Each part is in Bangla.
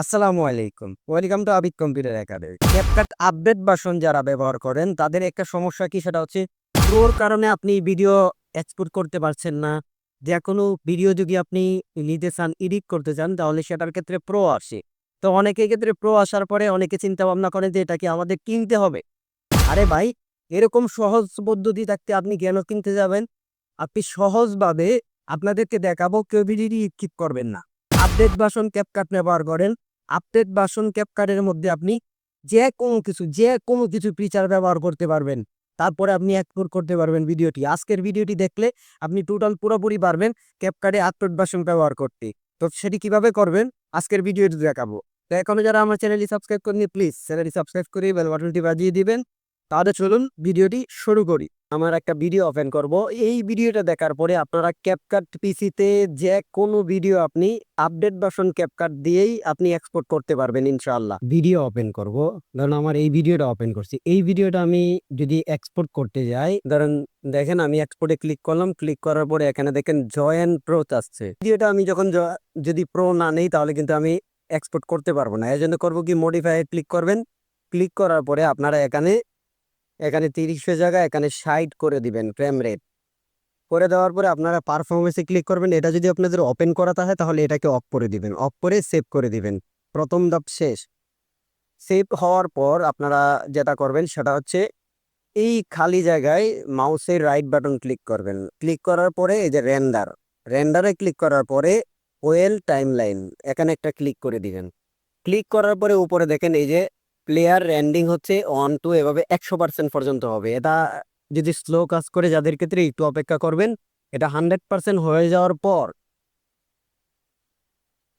আসসালামু আলাইকুম। Welcome to Abid computer academy CapCut update বাসন যারা ব্যবহার করেন, তাদের একটা সমস্যা কি, সেটা হচ্ছে প্রোর কারণে আপনি ভিডিও এক্সপোর্ট করতে পারছেন না। যে কোনো ভিডিও যদি আপনি নিতে চান এডিট করতে চান, তাহলে সেটার ক্ষেত্রে প্রো আসে। তো অনেকের ক্ষেত্রে প্রো আসার পরে অনেকে চিন্তা ভাবনা করেন যে, এটা কি আমাদের কিনতে হবে? আরে ভাই, এরকম সহজ পদ্ধতি থাকতে আপনি কেন কিনতে যাবেন? আপনি সহজভাবে আপনাদেরকে দেখাবো কেউ ভিডিও করবেন না। আপডেট বাসন ক্যাপকাট ব্যবহার করেন আপডেট বাসন ক্যাপকাটের মধ্যে আপনি যে কোনো কিছু যে কোনো কিছু ফিচার ব্যবহার করতে পারবেন। তারপরে আপনি এক্সপোর্ট করতে পারবেন ভিডিওটি। আজকের ভিডিওটি দেখলে আপনি টোটাল পুরোপুরি পারবেন ক্যাপকাটে আপডেট বাসন ব্যবহার করতে। তো সেটি কীভাবে করবেন? আজকের ভিডিওটি দেখাবো। তো এখনও যারা আমার চ্যানেলটি সাবস্ক্রাইব করেনি প্লিজ চ্যানেলটি সাবস্ক্রাইব করে বেল বাটনটি বাজিয়ে দিবেন। তাহলে চলুন ভিডিওটি শুরু করি। আমার একটা ভিডিও ওপেন করব। এই ভিডিওটা দেখার পরে আপনারা ক্যাপকাট পিসিতে যে কোনো ভিডিও আপনি আপডেট ভার্সন ক্যাপকাট দিয়েই আপনি এক্সপোর্ট করতে পারবেন ইনশাআল্লাহ। ভিডিও ওপেন করব। ধরুন আমার এই ভিডিওটা ওপেন করছি। এই ভিডিওটা আমি যদি এক্সপোর্ট করতে যাই, ধরেন দেখেন আমি এক্সপোর্টে ক্লিক করলাম। ক্লিক করার পরে এখানে দেখেন জয়েন প্রো আসছে। ভিডিওটা আমি যখন যদি প্রো না নেই তাহলে কিন্তু আমি এক্সপোর্ট করতে পারব না। এই জন্য করব কি মডিফাই ক্লিক করবেন। ক্লিক করার পরে আপনারা এখানে এখানে তিরিশের জায়গায় এখানে ষাট করে দিবেন ফ্রেম রেট করে দেওয়ার পরে আপনারা পারফরমেন্সে ক্লিক করবেন। এটা যদি আপনাদের ওপেন করা থাকে তাহলে এটাকে অফ করে দিবেন। অফ করে সেভ করে দিবেন। প্রথম ধাপ শেষ। সেভ হওয়ার পর আপনারা যেটা করবেন, সেটা হচ্ছে এই খালি জায়গায় মাউসের রাইট বাটন ক্লিক করবেন। ক্লিক করার পরে এই যে রেন্ডার রেন্ডারে ক্লিক করার পরে ওয়েল টাইম লাইন এখানে একটা ক্লিক করে দিবেন। ক্লিক করার পরে উপরে দেখেন এই যে প্লেয়ার র্যান্ডিং হচ্ছে ওয়ান টু এভাবে একশো পার্সেন্ট পর্যন্ত হবে। এটা যদি স্লো কাজ করে যাদের ক্ষেত্রে একটু অপেক্ষা করবেন এটা হান্ড্রেড পার্সেন্ট হয়ে যাওয়ার পর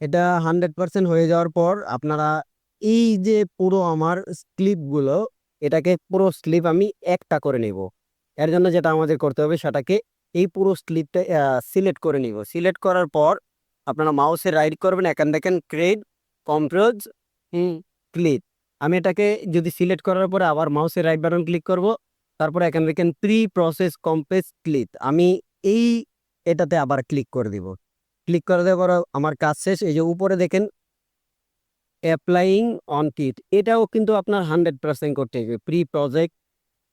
এটা হান্ড্রেড পার্সেন্ট হয়ে যাওয়ার পর আপনারা এই যে পুরো আমার স্লিপগুলো এটাকে পুরো স্লিপ আমি একটা করে নেব। এর জন্য যেটা আমাদের করতে হবে সেটাকে এই পুরো স্লিপটা সিলেক্ট করে নিব। সিলেক্ট করার পর আপনারা মাউসে রাইড করবেন এখান দেখেন ক্রেড কম্প্রোজ ক্লিক আমি এটাকে যদি সিলেক্ট করার পরে আবার মাউসের রাইট বাটন ক্লিক করব, তারপরে এখানে দেখেন প্রি প্রসেস কম্পেস ক্লিক আমি এই এটাতে আবার ক্লিক করে দিব। ক্লিক করে দেওয়ার পর আমার কাজ শেষ। এই যে উপরে দেখেন অ্যাপ্লাইং অন কিট এটাও কিন্তু আপনার হান্ড্রেড পার্সেন্ট করতে হবে। প্রি প্রজেক্ট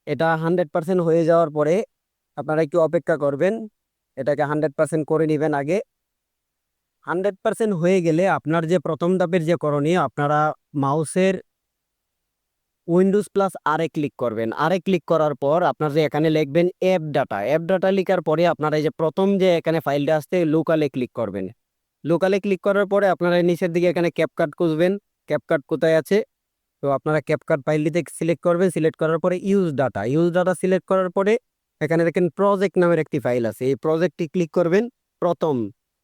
এটা হান্ড্রেড পার্সেন্ট হয়ে যাওয়ার পরে আপনারা একটু অপেক্ষা করবেন। এটাকে হান্ড্রেড পার্সেন্ট করে নেবেন আগে। হান্ড্রেড পার্সেন্ট হয়ে গেলে আপনার যে প্রথম ধাপের যে করণীয়, আপনারা মাউসের উইন্ডোজ প্লাস আরে ক্লিক করবেন। আরে ক্লিক করার পর আপনার যে এখানে লিখবেন অ্যাপ ডাটা অ্যাপ ডাটা লেখার পরে আপনারা যে প্রথম যে এখানে ফাইলটা আসছে, লোকালে ক্লিক করবেন। লোকালে ক্লিক করার পরে আপনারা নিচের দিকে এখানে ক্যাপকাট খুঁজবেন। ক্যাপকাট কোথায় আছে? তো আপনারা ক্যাপকাট ফাইলটিতে সিলেক্ট করবেন। সিলেক্ট করার পরে use data use data select করার পরে এখানে দেখেন প্রজেক্ট নামের একটি ফাইল আছে। এই প্রজেক্টটি ক্লিক করবেন। প্রথম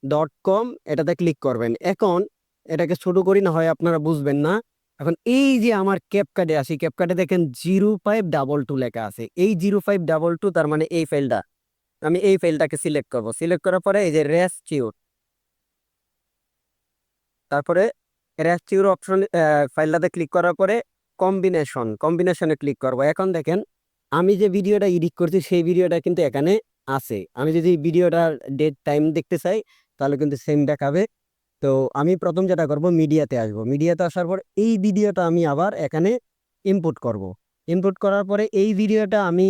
ডট কম এটাতে ক্লিক করবেন। এখন এটাকে শুরু করি না হয় আপনারা বুঝবেন না। এখন এই যে আমার ক্যাপকাটে আসি ক্যাপকাটে দেখেন জিরো ফাইভ ডাবল টু লেখা আছে। এই জিরো ফাইভ ডাবল টু তার মানে এই ফাইলটা আমি এই ফাইলটাকে সিলেক্ট করব। সিলেক্ট করার পরে এই যে রেস্টিউর তারপরে রেস্টিউর অপশন ফাইলটাতে ক্লিক করার পরে কম্বিনেশন কম্বিনেশনে ক্লিক করব। এখন দেখেন আমি যে ভিডিওটা এডিট করছি, সেই ভিডিওটা কিন্তু এখানে আছে। আমি যদি ভিডিওটার ডেট টাইম দেখতে চাই, তাহলে কিন্তু সেম দেখাবে। তো আমি প্রথম যেটা করব মিডিয়াতে আসব। মিডিয়াতে আসার পর এই ভিডিওটা আমি আবার এখানে ইনপুট করব। ইনপুট করার পরে এই ভিডিওটা আমি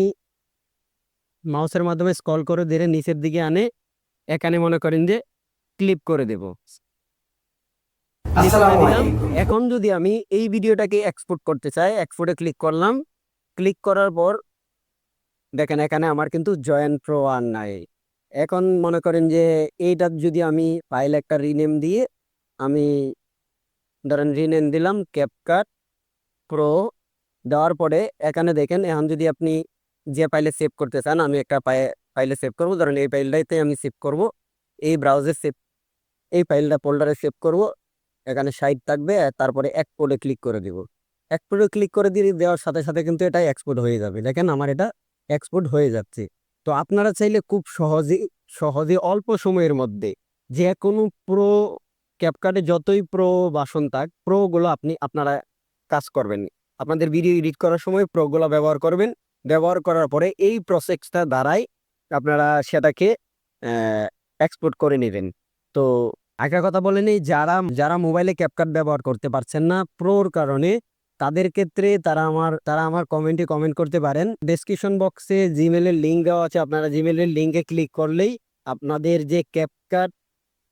মাউসের মাধ্যমে স্কল করে ধরে নিচের দিকে আনে এখানে মনে করেন যে ক্লিপ করে দেব। এখন যদি আমি এই ভিডিওটাকে এক্সপোর্ট করতে চাই এক্সপোর্টে ক্লিক করলাম। ক্লিক করার পর দেখেন এখানে আমার কিন্তু জয়েন প্রো আর নাই। এখন মনে করেন যে, এইটা যদি আমি ফাইল একটা রিনেম দিয়ে আমি ধরেন রিনেম দিলাম ক্যাপকাট প্রো দেওয়ার পরে এখানে দেখেন এখন যদি আপনি যে ফাইলে সেভ করতে চান, আমি একটা ফাইলে সেভ করব। ধরেন এই ফাইলটাতে আমি সেভ করব। এই ব্রাউজে সেভ এই ফাইলটা ফোল্ডারে সেভ করব। এখানে সাইড থাকবে, তারপরে এক্সপোর্টে ক্লিক করে দিব। এক্সপোর্টে ক্লিক করে দিয়ে দেওয়ার সাথে সাথে কিন্তু এটা এক্সপোর্ট হয়ে যাবে। দেখেন আমার এটা এক্সপোর্ট হয়ে যাচ্ছে। তো আপনারা চাইলে খুব সহজে সহজে অল্প সময়ের মধ্যে যে কোনো প্রো ক্যাপকাটে যতই প্রো বাসন থাক প্রোগুলো আপনি, আপনারা কাজ করবেন। আপনাদের ভিডিও এডিট করার সময় প্রোগুলো ব্যবহার করবেন। ব্যবহার করার পরে এই প্রসেসটা দ্বারাই আপনারা সেটাকে এক্সপোর্ট করে নেবেন। তো একটা কথা বলে নিই, যারা যারা মোবাইলে ক্যাপকাট ব্যবহার করতে পারছেন না প্রোর কারণে তাদের ক্ষেত্রে তারা আমার তারা আমার কমেন্টে কমেন্ট করতে পারেন। ডেসক্রিপশন বক্সে জিমেলের লিঙ্ক দেওয়া আছে। আপনারা জিমেলের লিঙ্কে ক্লিক করলেই আপনাদের যে ক্যাপকাট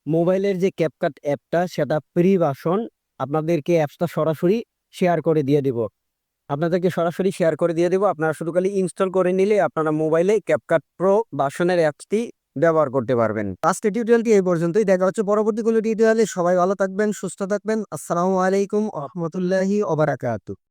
মোবাইলের যে ক্যাপকাট অ্যাপটা সেটা ফ্রি ভার্সন আপনাদেরকে অ্যাপসটা সরাসরি শেয়ার করে দিয়ে দিব। আপনাদেরকে সরাসরি শেয়ার করে দিয়ে দেবো। আপনারা শুধু খালি ইনস্টল করে নিলে আপনারা মোবাইলে ক্যাপকাট প্রো ভার্সনের অ্যাপসটি ব্যবহার করতে পারবেন। আজকে টিউটোরিয়ালটি এই পর্যন্তই। দেখা হচ্ছে পরবর্তী টিউটোরিয়ালে সবাই ভালো থাকবেন, সুস্থ থাকবেন। আসসালামু আলাইকুম রহমতুল্লাহি ওবারাকাতু